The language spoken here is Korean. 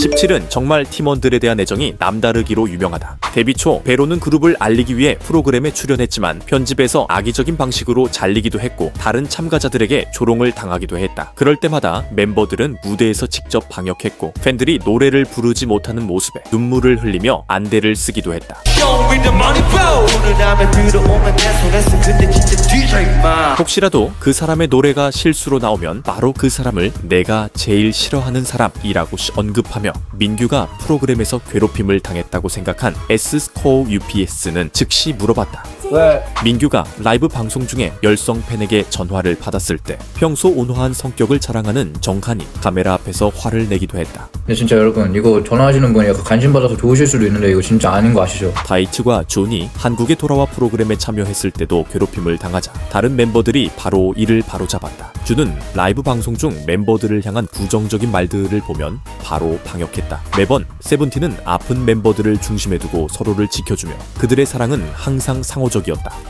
17은 정말 팀원들에 대한 애정이 남다르기로 유명하다. 데뷔 초 베로는 그룹을 알리기 위해 프로그램에 출연했지만 편집에서 악의적인 방식으로 잘리기도 했고 다른 참가자들에게 조롱을 당하기도 했다. 그럴 때마다 멤버들은 무대에서 직접 방역했고 팬들이 노래를 부르지 못하는 모습에 눈물을 흘리며 안대를 쓰기도 했다. 혹시라도 그 사람의 노래가 실수로 나오면 바로 그 사람을 내가 제일 싫어하는 사람이라고 시- 언급하며 민규가 프로그램에서 괴롭힘을 당했다고 생각한 S스코어 UPS는 즉시 물어봤다. 왜? 민규가 라이브 방송 중에 열성 팬에게 전화를 받았을 때 평소 온화한 성격을 자랑하는 정한이 카메라 앞에서 화를 내기도 했다. 근데 진짜 여러분 이거 전화하시는 분이 약간 관심 받아서 좋으실 수도 있는데 이거 진짜 아닌 거 아시죠? 다이츠와 존이 한국에 돌아와 프로그램에 참여했을 때도 괴롭힘을 당하자 다른 멤버들 이 바로 이를 바로잡았다. 준은 라이브 방송 중 멤버들을 향한 부정적인 말들을 보면 바로 방역했다. 매번 세븐틴은 아픈 멤버들을 중심에 두고 서로를 지켜주며 그들의 사랑은 항상 상호적이었다.